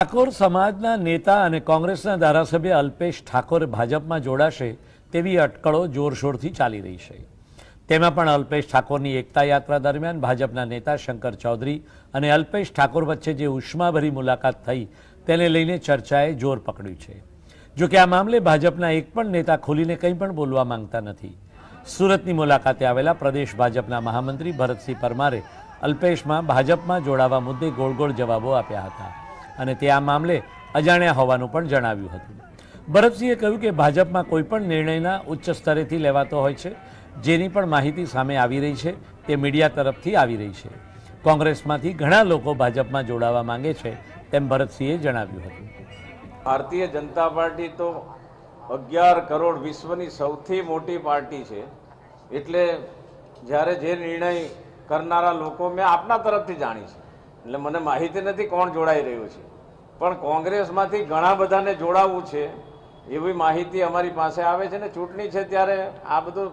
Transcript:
ઠાકોર સમાજના નેતા અને કોંગ્રેસના ધારાસભ્ય અલ્પેશ ઠાકોર ભાજપમાં જોડાશે તેવી અટકળો જોરશોરથી ચાલી રહી છે. તેમાં પણ અલ્પેશ ઠાકોરની એકતા યાત્રા દરમિયાન ભાજપના નેતા શંકર ચૌધરી અને અલ્પેશ ઠાકોર વચ્ચે જે ઉષ્માભરી મુલાકાત થઈ તેને લઈને ચર્ચાએ જોર પકડ્યું છે. જો કે આ મામલે ભાજપના એક પણ નેતા ખુલીને કંઈ પણ બોલવા માંગતા નથી. સુરતની મુલાકાતે આવેલા પ્રદેશ ભાજપના મહામંત્રી ભરતસિંહ પરમારે અલ્પેશમાં ભાજપમાં જોડાવા મુદ્દે ગોળ ગોળ જવાબો આપ્યા હતા. અને તે આ મામલે અજાણ્યા હોવાનું પણ જણાવ્યું હતું. ભરતસિંહે કહ્યું કે ભાજપમાં કોઈપણ નિર્ણયના ઉચ્ચ સ્તરેથી લેવાતો હોય છે. જેની પણ માહિતી સામે આવી રહી છે, તે મીડિયા તરફથી આવી રહી છે. કોંગ્રેસમાંથી ઘણા લોકો ભાજપમાં જોડાવા માંગે છે, તેમ ભરતસિંહે જણાવ્યું હતું. ભારતીય જનતા પાર્ટી તો અગિયાર કરોડ વિશ્વની સૌથી મોટી પાર્ટી છે. એટલે જ્યારે જે નિર્ણય કરનારા લોકો મેં આપના તરફથી જાણી છે. એટલે મને માહિતી નથી કોણ જોડાઈ રહ્યું છે. પણ કોંગ્રેસમાંથી ઘણા બધાને જોડાવવું છે, એવી માહિતી અમારી પાસે આવે છે ને ચૂંટણી છે ત્યારે આ બધું